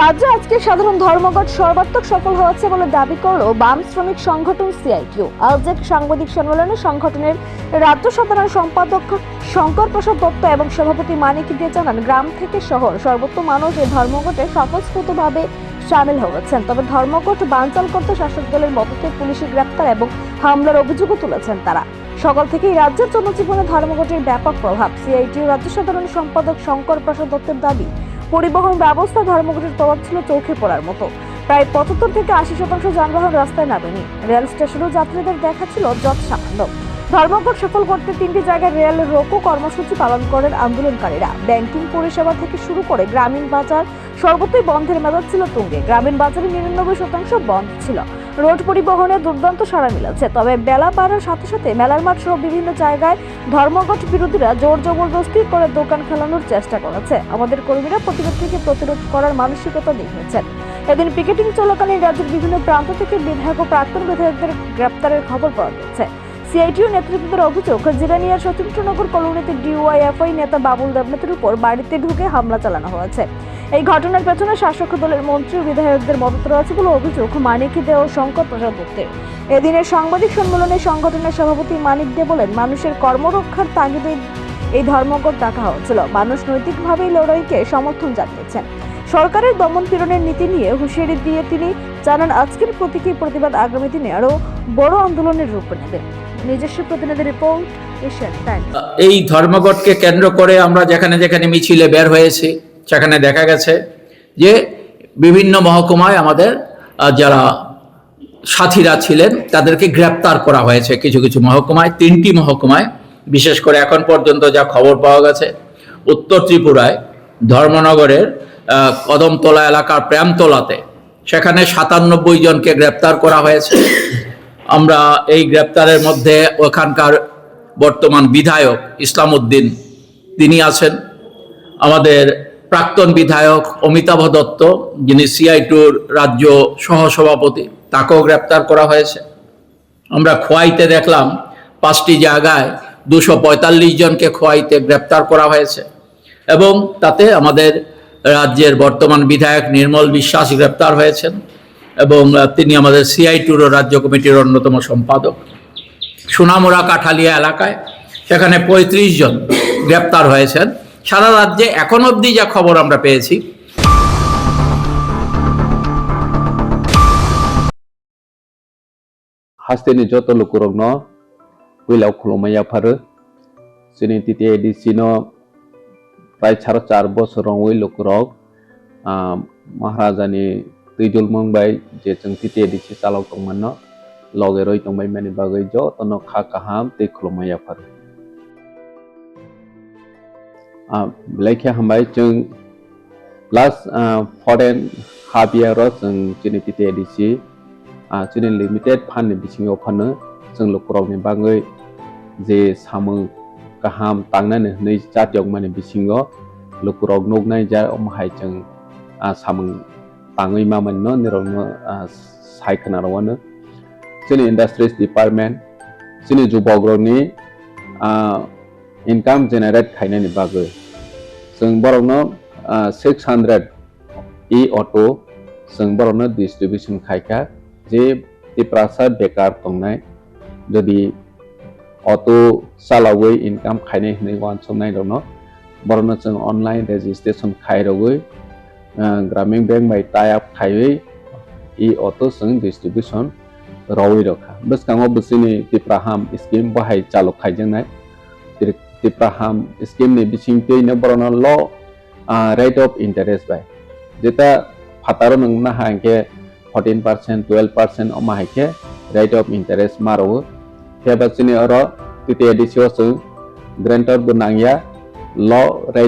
রাজ্যে আজকে সাধারণ ধর্মঘট সর্বাত্মক সফল হয়েছে বলে দাবি করল বাম শ্রমিক সংগঠন সিআইটিউ আজ এক সাংবাদিক সম্মেলনে সংগঠনের রাজ্য সাধারণ সম্পাদক শঙ্কর প্রসাদ দত্ত এবং সভাপতি মানিক দিয়ে জানান, গ্রাম থেকে শহর সর্বত্র মানুষ এই ধর্মঘটে স্বতঃস্ফূর্তভাবে সামিল হয়েছেন। তবে ধর্মঘট বানচাল করতে শাসক দলের মদতে পুলিশি গ্রেপ্তার এবং হামলার অভিযোগও তুলেছেন তারা। সকাল থেকেই রাজ্যের জনজীবনে ধর্মঘটের ব্যাপক প্রভাব। সিআইটিউ রাজ্য সাধারণ সম্পাদক শঙ্কর প্রসাদ দত্তের দাবি পরিবহন ব্যবস্থা ধর্মঘটের প্রভাব ছিল চোখে পড়ার মতো। প্রায় পঁচাত্তর থেকে আশি শতাংশ যানবাহন রাস্তায় নামেনি। রেল স্টেশনেও যাত্রীদের দেখা ছিল যত সামান্য। ধর্মঘট সফল করতে তিনটি জায়গায় রেল রোকো কর্মসূচি পালন করেন আন্দোলনকারীরা। ব্যাংকিং পরিষেবা থেকে শুরু করে গ্রামীণ বাজার সর্বত্রই বন্ধের মেজাজ ছিল তুঙ্গে। গ্রামীণ বাজারে নিরানব্বই শতাংশ বন্ধ ছিল। রোড পরিবহনে দুর্দান্ত সাড়া মিলেছে। তবে বেলা বাড়ার সাথে সাথে মেলার মাঠ সহ বিভিন্ন জায়গায় ধর্মঘট বিরোধীরা জোর জবরদস্তি করে দোকান খেলানোর চেষ্টা করেছে। আমাদের কর্মীরা প্রতিবাদ থেকে প্রতিরোধ করার মানসিকতা দেখিয়েছেন। এদিন পিকেটিং চলাকালীন রাজ্যের বিভিন্ন প্রান্ত থেকে বিধায়ক ও প্রাক্তন বিধায়কদের গ্রেপ্তারের খবর পাওয়া গেছে। সিআইটিও নেতৃত্বের অভিযোগ জিরানিয়ার সতীন্দ্রনগর কলোনিতে ডিওয়াইএফআই নেতা বাবুল দেবনাথের উপর বাড়িতে ঢুকে হামলা চালানো হয়েছে। এই ঘটনার পেছনে শাসক দলের মন্ত্রী ও বিধায়কদের মদত রয়েছে বলে অভিযোগ মানিক দে ও শঙ্কর প্রসাদ দত্তের। এদিনের সাংবাদিক সম্মেলনে সংগঠনের সভাপতি মানিক দে বলেন, মানুষের কর্মরক্ষার তাগিদে এই ধর্মঘট ডাকা হয়েছিল। মানুষ নৈতিকভাবেই লড়াইকে সমর্থন জানিয়েছেন। সরকারের দমন পীড়নের নীতি নিয়ে হুঁশিয়ারি দিয়ে তিনি জানান, আজকের প্রতীকী প্রতিবাদ আগামী দিনে আরও বড় আন্দোলনের রূপ নেবে। নিজস্ব প্রতিনিধি রিপোর্ট এই ধর্মঘটকে কেন্দ্র করে আমরা যেখানে যেখানে মিছিলে বের হয়েছি সেখানে দেখা গেছে যে বিভিন্ন মহকুমায় আমাদের যারা সাথীরা ছিলেন, তাদেরকে গ্রেপ্তার করা হয়েছে কিছু কিছু মহকুমায়, তিনটি মহকুমায়। বিশেষ করে এখন পর্যন্ত যা খবর পাওয়া গেছে, উত্তর ত্রিপুরায়, ধর্মনগরের কদমতলা এলাকার প্রেমতলাতে সেখানে সাতানব্বই জনকে গ্রেপ্তার করা হয়েছে। আমরা এই গ্রেপ্তারের মধ্যে ওখানকার বর্তমান বিধায়ক ইসলাম উদ্দিন তিনি আছেন। আমাদের প্রাক্তন বিধায়ক অমিতাভ দত্ত, যিনি সিআই টুর রাজ্য সহসভাপতি, তাকেও গ্রেপ্তার করা হয়েছে। আমরা খোয়াইতে দেখলাম পাঁচটি জায়গায় দুশো পঁয়তাল্লিশ জনকে খোয়াইতে গ্রেপ্তার করা হয়েছে এবং তাতে আমাদের রাজ্যের বর্তমান বিধায়ক নির্মল বিশ্বাস গ্রেপ্তার হয়েছেন এবং তিনি আমাদের সিআই টুরো রাজ্য কমিটির অন্যতম সম্পাদক। সোনামুড়া কাঠালিয়া এলাকায় সেখানে পঁয়ত্রিশ জন গ্রেপ্তার হয়েছেন। সারা রাজ্যে এখন অবধি যা খবর আমরা পেয়েছি। হাস্তেনি যত লোকরগ্ন কৈলাও খুলমাইয়া ফারো। চিনি তিতে এডিসিন প্রায় সাড়ে চার বছর ওই লোকরগ মহারাজানি তৈজল মংবাই যে চং তিতে এডিসি চালক তংমান্য লগে রই তংবাই মানে বাগৈ যতন খা কাহাম তৈ খুলমাইয়া ফারো। like a hambai chung last foreign habia ro chung chini PTADC chini limited pan ni bisingaw pano chung lokrok ni bangai je samung kaham tangnane nei jatyok mani bisingo lokrok nognai ja omhai chung a samung tangai ma manno nirong saikana rawana chini industries department chini Jubogroni. Income generate खायनायनि बागै जों बरावनो six hundred इ अट' जों बरावनो distribution खायखा जे तिप्रासा बेकार दंनाय जुदि अट' सालावै income खायनाय होननाय वान समनाय दङ बरनो जों online registration खायरवै ग्रामीण बैंक बाय टाइ आप खायै इ अट' जों डिस्ट्रिबिउसन रावै रखा बेसकाङाव बोसोरनि तिप्राहाम स्किम बाहाय चालु dipraham skim ne ni bisingte ina borona law ah, rate of interest bai. Jeta phataro nang na hanke 14% 12% oma haike rate of interest maro ke bachine oro titi edisio su grantor gunangya law rate